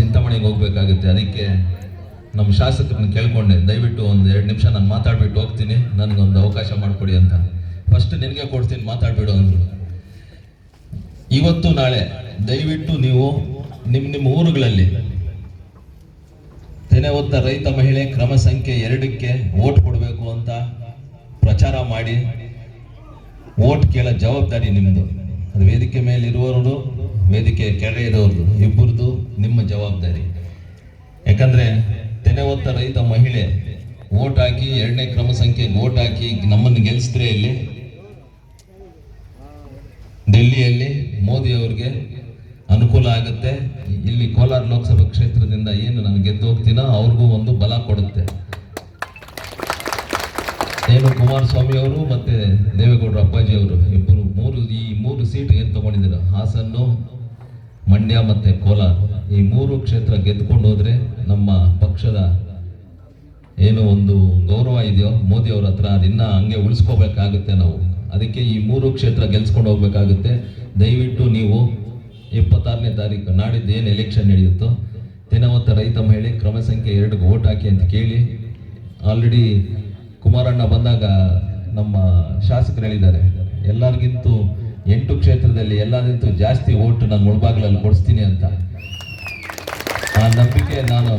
ಚಿಂತಾಮಣಿಗೆ ಹೋಗ್ಬೇಕಾಗುತ್ತೆ. ಅದಕ್ಕೆ ನಮ್ಮ ಶಾಸಕರನ್ನ ಕೇಳ್ಕೊಂಡೆ, ದಯವಿಟ್ಟು ಒಂದು ಎರಡು ನಿಮಿಷ ನಾನು ಮಾತಾಡ್ಬಿಟ್ಟು ಹೋಗ್ತೀನಿ. ನನಗೊಂದು ಅವಕಾಶ ಮಾಡಿಕೊಡಿ ಅಂತ. ಫಸ್ಟ್ ನಿನಗೆ ಕೊಡ್ತೀನಿ, ಮಾತಾಡ್ಬಿಡು ಅಂದರು. ಇವತ್ತು ನಾಳೆ ದಯವಿಟ್ಟು ನೀವು ನಿಮ್ಮ ನಿಮ್ಮ ಊರುಗಳಲ್ಲಿ ತೆನೆ ಹೊತ್ತ ರೈತ ಮಹಿಳೆ ಕ್ರಮ ಸಂಖ್ಯೆ ಎರಡಕ್ಕೆ ಓಟ್ ಕೊಡಬೇಕು ಅಂತ ಪ್ರಚಾರ ಮಾಡಿ ಓಟ್ ಕೇಳೋ ಜವಾಬ್ದಾರಿ ನಿಮ್ಮದು ಅದು ವೇದಿಕೆ ಮೇಲೆ ಇರುವವರು ವೇದಿಕೆ ಕೆಳಗೆ ಇರೋರ್ದು ಇಬ್ಬರದು ನಿಮ್ಮ ಜವಾಬ್ದಾರಿ. ಯಾಕಂದ್ರೆ ತೆನೆ ಹೊತ್ತ ರೈತ ಮಹಿಳೆ ಓಟ್ ಹಾಕಿ ಎರಡನೇ ಕ್ರಮ ಸಂಖ್ಯೆ ಓಟ್ ಹಾಕಿ ನಮ್ಮನ್ನು ಗೆಲ್ಲಿಸಿದ್ರೆ ಇಲ್ಲಿ ಡೆಲ್ಲಿಯಲ್ಲಿ ಮೋದಿ ಅವ್ರಿಗೆ ಅನುಕೂಲ ಆಗುತ್ತೆ. ಇಲ್ಲಿ ಕೋಲಾರ ಲೋಕಸಭಾ ಕ್ಷೇತ್ರದಿಂದ ಏನು ನಾನು ಗೆದ್ದು ಹೋಗ್ತೀನೋ ಅವ್ರಿಗೂ ಒಂದು ಬಲ ಕೊಡುತ್ತೆ. ಏನು ಕುಮಾರಸ್ವಾಮಿ ಅವರು ಮತ್ತೆ ದೇವೇಗೌಡರು ಅಪ್ಪಾಜಿ ಅವರು ಇಬ್ಬರು ಮೂರು, ಈ ಮೂರು ಸೀಟ್ ಏನು ತೊಗೊಂಡಿದ್ದೀರ? ಹಾಸನ್ನು ಮಂಡ್ಯ ಮತ್ತು ಕೋಲಾರ. ಈ ಮೂರು ಕ್ಷೇತ್ರ ಗೆದ್ದುಕೊಂಡು ಹೋದರೆ ನಮ್ಮ ಪಕ್ಷದ ಏನು ಒಂದು ಗೌರವ ಇದೆಯೋ ಮೋದಿ ಅವ್ರ ಹತ್ರ ಅದನ್ನ ಹಂಗೆ ಉಳಿಸ್ಕೋಬೇಕಾಗುತ್ತೆ ನಾವು. ಅದಕ್ಕೆ ಈ ಮೂರು ಕ್ಷೇತ್ರ ಗೆಲ್ಸ್ಕೊಂಡು ಹೋಗ್ಬೇಕಾಗುತ್ತೆ. ದಯವಿಟ್ಟು ನೀವು ಇಪ್ಪತ್ತಾರನೇ ತಾರೀಕು ನಾಡಿದ್ದು ಏನು ಎಲೆಕ್ಷನ್ ನಡೆಯುತ್ತೋ ತೆನವತ್ತ ರೈತ ಮಹಿಳೆ ಕ್ರಮ ಸಂಖ್ಯೆ ಎರಡಿಗೆ ಓಟ್ ಹಾಕಿ ಅಂತ ಕೇಳಿ ಆಲ್ರೆಡಿ ಕುಮಾರಣ್ಣ ಬಂದಾಗ ನಮ್ಮ ಶಾಸಕರು ಹೇಳಿದ್ದಾರೆ, ಎಲ್ಲರಿಗಿಂತೂ ಕ್ಷೇತ್ರದಲ್ಲಿ ಎಲ್ಲರಿಗಿಂತ ಜಾಸ್ತಿ ಓಟ್ ನಾನು ಮುಳ್ಬಾಗ್ಲಲ್ಲಿ ಕೊಡಿಸ್ತೀನಿ ಅಂತ. ಆ ನಂಬಿಕೆ ನಾನು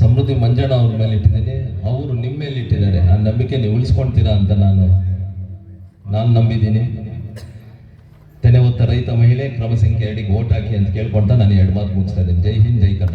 ಸಮೃದ್ಧಿ ಮಂಜಣ್ಣ ಅವ್ರ ಮೇಲೆ ಇಟ್ಟಿದ್ದೀನಿ. ಅವರು ನಿಮ್ಮ ಮೇಲೆ ಇಟ್ಟಿದ್ದಾರೆ. ಆ ನಂಬಿಕೆ ನೀವು ಉಳಿಸ್ಕೊಳ್ತೀರಾ ಅಂತ ನಾನು ನಾನು ನಂಬಿದ್ದೀನಿ. ತೆನೆ ಹೊತ್ತ ರೈತ ಮಹಿಳೆ ಕ್ರಮ ಸಂಖ್ಯೆ ಎರಡಿಗೆ ಓಟ್ ಹಾಕಿ ಅಂತ ಕೇಳ್ಕೊಳ್ತಾ ನಾನು ಎರಡು ಮಾತು ಮುಗಿಸ್ತಾ ಇದ್ದೀನಿ. ಜೈ ಹಿಂದ್, ಜೈ ಕರ್ನಾಟಕ.